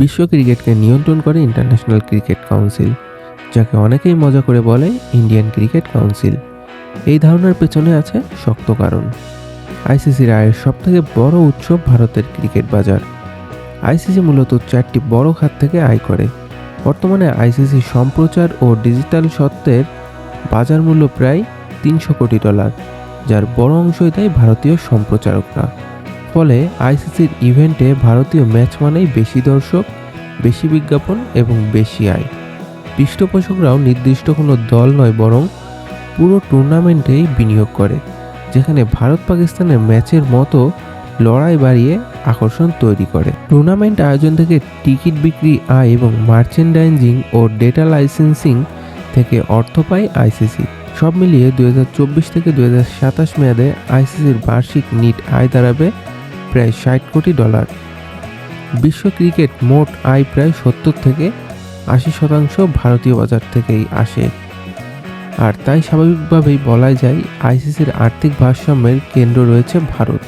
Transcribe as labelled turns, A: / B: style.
A: বিশ্ব ক্রিকেটকে নিয়ন্ত্রণ করে ইন্টারন্যাশনাল ক্রিকেট কাউন্সিল যাকে অনেকেই মজা করে বলে ইন্ডিয়ান ক্রিকেট কাউন্সিল এই ধারণার পেছনে আছে শক্ত কারণ। আইসিসির আয়ের সবথেকে বড় উৎস ভারতের ক্রিকেট বাজার। আইসিসি মূলত চারটি বড় খাত থেকে আয় করে। বর্তমানে আইসিসি সম্প্রচার ও ডিজিটাল সত্ত্বের বাজার মূল্য প্রায় তিনশো কোটি ডলার, যার বড় অংশই দেয় ভারতীয় সম্প্রচারকরা। ফলে আইসিসির ইভেন্টে ভারতীয় ম্যাচ মানেই বেশি দর্শক, বেশি বিজ্ঞাপন এবং বেশি আয়। পৃষ্ঠপোষকরাও নির্দিষ্ট কোনো দল নয় বরং পুরো টুর্নামেন্টেই বিনিয়োগ করে, যেখানে ভারত পাকিস্তানের ম্যাচের মতো লড়াই বাড়িয়ে আকর্ষণ তৈরি করে। টুর্নামেন্ট আয়োজন থেকে টিকিট বিক্রি আয় এবং মার্চেন্ডাইজিং ও ডেটা লাইসেন্সিং থেকে অর্থ পায় আইসিসি। সব মিলিয়ে দুই হাজার চব্বিশ থেকে দুই হাজার সাতাশ মেয়াদে আইসিসির বার্ষিক নিট আয় দাঁড়াবে প্রায় ষাট কোটি ডলার। বিশ্ব ক্রিকেট মোট আয় প্রায় সত্তর থেকে আশি শতাংশ ভারতীয় বাজার থেকেই আসে। আর তাই স্বাভাবিকভাবেই বলা যায়, আইসিসির আর্থিক ভারসাম্যের কেন্দ্র রয়েছে ভারত।